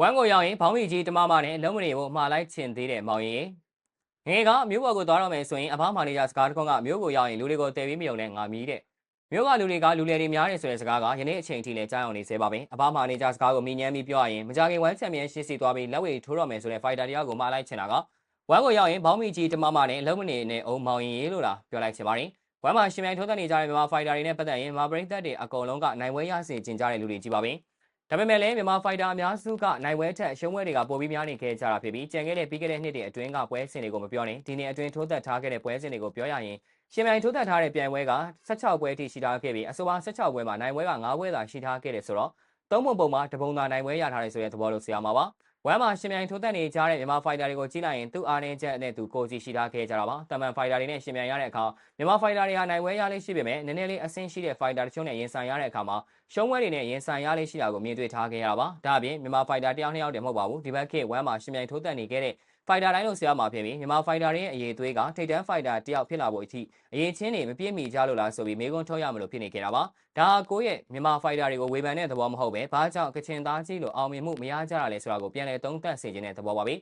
ဝမ်းကိုရောက်ရင်ဘောင်းမီကြီးတမမနဲ့လုံးမနေဖို့မှားလိုက်ချင်သေးတဲ့မောင်ရင်ငယ်ကမြို့ပေါ်ကိုသွားတော့မယ်ဆိုရင်အဖမာနေဂျာစကားတစ်ခုကမြို့ကိုရောက်ရင်လူတွေကိုတည်ပြီးမယုံနဲ့ငါမီးတဲ့မြို့ကလူတွေကလူလေတွေများတယ်ဆိုတဲ့စကားကယနေ့အချိန်ထိလည်းကြားအောင်နေသေးပါပဲအဖမာနေဂျာစကားကိုမြင်ညမ်းပြီးပြောရရင်မကြခင်ဝမ်းချန်ပီယံရှစ်စီသွားပြီးလက်ဝဲထိုးတော့မယ်ဆိုတဲ့ဖိုက်တာတရားကိုမှားလိုက်ချင်တာကဝမ်းကိုရောက်ရင်ဘောင်းမီကြီးတမမနဲ့လုံးမနေနဲ့အုံမောင်ရင်လို့လားပြောလိုက်ချင်ပါတယ်ဝမ်းမှာရှင်မြိုင်ထိုးသက်နေကြတဲ့မြန်မာဖိုက်တာတွေနဲ့ပတ်သက်ရင်မာဘရိတ်သက်တွေအကုန်လုံးကနိုင်ပွဲရစေချင်ကြတဲ့လူတွေကြီးပါပဲ ဒါပေမဲ့လည်းမြန်မာဖိုက်တာအများစုကနိုင်ပွဲထက်ရှုံးပွဲတွေကပိုပြီးများနေခဲ့ကြတာဖြစ်ပြီးကြံခဲ့တဲ့ပြီးခဲ့တဲ့နှစ်တွေအတွင်းကပွဲစဉ်တွေကိုမပြောနဲ့ဒီနေ့အတွင်းထိုးသက်ထားခဲ့တဲ့ပွဲစဉ်တွေကိုပြောရရင်ရှင်မြိုင်ထိုးသက်ထားတဲ့ပြိုင်ပွဲက16ပွဲအထိရှိထားခဲ့ပြီးအဆိုပါ16ပွဲမှာနိုင်ပွဲက9ပွဲသာရှိထားခဲ့တယ်ဆိုတော့သုံးပုံပုံမှာတပုံသာနိုင်ပွဲရထားတယ်ဆိုတဲ့သဘောလို့ဆိုရမှာပါ ဝမ်းမှာရှင်မြိုင်ထိုးသက်နေကြတဲ့မြန်မာဖိုက်တာတွေကိုကြည့်လိုက်ရင်သူ့အားနည်းချက်နဲ့သူကိုစီရှိထားခဲ့ကြတာပါတမန်ဖိုက်တာတွေနဲ့ရှင်မြိုင်ရတဲ့အခါမြန်မာဖိုက်တာတွေဟာနိုင်ပွဲရလေးရှိပေမဲ့နည်းနည်းလေးအဆင့်ရှိတဲ့ဖိုက်တာတချို့နဲ့ရင်ဆိုင်ရတဲ့အခါမှာရှုံးပွဲတွေနဲ့ရင်ဆိုင်ရလေးရှိတာကိုမြင်တွေ့ထားခဲ့ရတာပါဒါအပြင်မြန်မာဖိုက်တာတယောက်နှစ်ယောက်တည်းမဟုတ်ပါဘူးဒီဘက်ခေတ်ဝမ်းမှာရှင်မြိုင်ထိုးသက်နေခဲ့တဲ့ ဖိုက်တာတိုင်းလို့ဆရာမှာဖြစ်ပြီးမြန်မာဖိုက်တာတွေရဲ့အရေးသွေးကထိတ်တန်းဖိုက်တာတယောက်ဖြစ်လာဖို့အထိအရေးချင်းတွေမပြည့်မီကြလို့လားဆိုပြီးမေကွန်းထုတ်ရမလို့ဖြစ်နေခဲ့တာပါဒါကကိုယ့်ရဲ့မြန်မာဖိုက်တာတွေကိုဝေဖန်တဲ့သဘောမဟုတ်ပဲဘာကြောင့်ကချင်သားကြီးလိုအောင်မြင်မှုမရကြတာလဲဆိုတာကိုပြန်လည်သုံးသပ်စေခြင်းတဲ့သဘောပါပဲ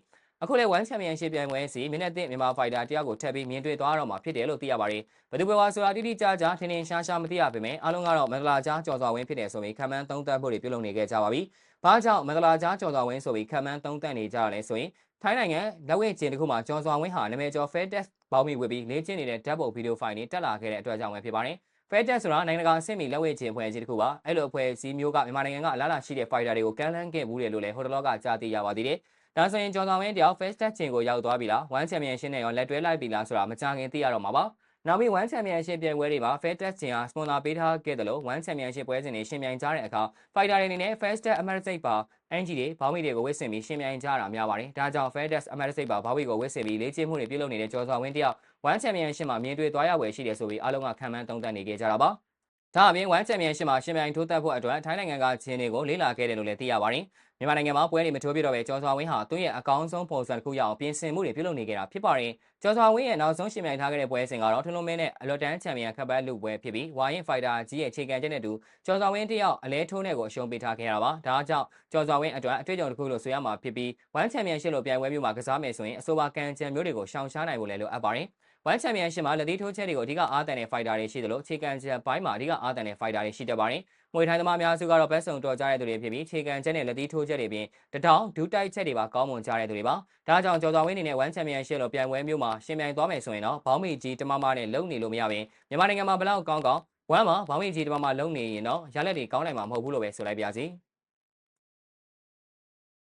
အခုလဲ1 Championship ပြိုင်ပွဲစီမိနစ်သစ်မြန်မာဖိုက်တာတယောက်ကိုထပ်ပြီးမြင်တွေ့သွားတော့မှာဖြစ်တယ်လို့သိရပါတယ်ဘယ်သူပဲဝါဆိုတာတိတိကျကျထင်ထင်ရှားရှားမသိရပေမဲ့အားလုံးကတော့မင်္ဂလာကြားကြော်စွာဝင်းဖြစ်တယ်ဆိုပြီးခံမှန်းသုံးသပ်ဖို့တွေပြုလုပ်နေခဲ့ကြပါပြီဘာကြောင့်မင်္ဂလာကြားကြော်စွာဝင်းဆိုပြီးခံမှန်းသုံးသပ်နေကြရလဲဆိုရင် ထိုင်းနိုင်ငံလက်ဝဲကျင်းတစ်ခုမှာကျော်စွာဝင်းဟာနာမည်ကျော် Fair Test ပေါင်းမိဝေပြီးလေ့ကျင့်နေတဲ့ double video file တွေတက်လာခဲ့တဲ့အတွက်ကြောင့်ပဲဖြစ်ပါတယ်။ Fair Test ဆိုတာနိုင်ငံတကာအဆင့်မီလက်ဝဲကျင်းအဖွဲ့အစည်းတစ်ခုပါ။အဲ့လိုအဖွဲ့အစည်းမျိုးကမြန်မာနိုင်ငံကအလားအလာရှိတဲ့ fighter တွေကိုကမ်းလှမ်းခဲ့ဘူးတယ်လို့လည်းဟိုတလောကကြားသိရပါသေးတယ်။ဒါဆိုရင်ကျော်စွာဝင်းတယောက် Fair Test ကျင်းကိုရောက်သွားပြီလား။ One Championship နဲ့ရောလက်တွဲလိုက်ပြီလားဆိုတာမကြခင်သိရတော့မှာပါ။ နောက်ပြီး One Championship ပြိုင်ပွဲတွေမှာ Fair Test ကျင်းဟာ sponsor ပေးထားခဲ့တယ်လို့ One Championship ပွဲစဉ်တွေရှင်ပြိုင်ကြတဲ့အခါ fighter တွေအနေနဲ့ Fair Test အမတ်စိတ်ပါအန်ဂျီတွေဘောင်းမီတွေကိုဝစ်ဆင်ပြီးရှင်ပြိုင်ကြတာများပါတယ်။ဒါကြောင့် Fair Test အမတ်စိတ်ပါဘောင်းမီကိုဝစ်ဆင်ပြီးလေ့ကျင့်မှုတွေပြုလုပ်နေတဲ့ကျော်စွာဝင်းတယောက် One Championship မှာမြင်တွေ့သွားရဝယ်ရှိတယ်ဆိုပြီးအားလုံးကခံမှန်းသုံးသပ်နေကြကြတာပါ။ဒါအပြင် One Championship မှာရှင်ပြိုင်ထိုးသက်ဖို့အတွက်ထိုင်းနိုင်ငံကဂျင်းတွေကိုလေ့လာခဲ့တယ်လို့လည်းသိရပါတယ်။မြန်မာနိုင်ငံမှာပွဲတွေမထိုးပြတော့ပဲကျော်စွာဝင်းဟာသူ့ရဲ့အကောင်းဆုံးပုံစံတစ်ခုရအောင်ပြင်ဆင်မှုတွေပြုလုပ်နေကြတာဖြစ်ပါတယ်။ကျော်စွာဝင်းရဲ့နောက်ဆုံးရှင်ပြိုင်ထားခဲ့တဲ့ပွဲစဉ်ကတော့ထွန်းလုံးမင်းနဲ့အလော်တန်ချန်ပီယံခပ်ပတ်လူပွဲဖြစ်ပြီးဝါရင်ဖိုက်တာကြီးရဲ့ခြေကန်ချက်နဲ့တူကျော်စွာဝင်းတယောက်အလဲထိုးနဲ့ကိုအရှုံးပေးထားခဲ့ရတာပါ။ဒါကြောင့်ကျော်စွာဝင်းအတွက်အတွေ့အကြုံတစ်ခုလို့ဆိုရမှာဖြစ်ပြီး One Championship လို့ပြိုင်ပွဲမျိုးမှာကစားမယ်ဆိုရင်အဆိုပါကန်ချန်မျိုးတွေကိုရှောင်ရှားနိုင်ဖို့လည်းလိုအပ်ပါတယ်။ One Championship မှာလက်သီးထိုးချက်တွေကိုအဓိကအားတန်တဲ့ fighter တွေရှိသလိုခြေကန်ချက်ပိုင်းမှာအဓိကအားတန်တဲ့ fighter တွေရှိတတ်ပါတယ်။ မွေထိုင်းသမားများစုကတော့ဘက်စုံတော်ကြတဲ့သူတွေဖြစ်ပြီးခြေကန်ချက်နဲ့လက်သီးထိုးချက်တွေပြင်တထောင်ဒူးတိုက်ချက်တွေပါကောင်းမွန်ကြတဲ့သူတွေပါ။ဒါကြောင့်ကျော်စွာဝင်းအနေနဲ့ One Championship လို့ပြိုင်ပွဲမျိုးမှာရှင်ပြိုင်သွားမယ်ဆိုရင်တော့ဘောင်းမီကြီးတမမနဲ့လုံနေလို့မရဘဲမြန်မာနိုင်ငံမှာဘလောက်ကောင်းကောင်းဝမ်းမှာဘောင်းမီကြီးတမမလုံနေရင်တော့ရလက်တွေကောင်းနိုင်မှာမဟုတ်ဘူးလို့ပဲဆိုလိုက်ပါရစေ။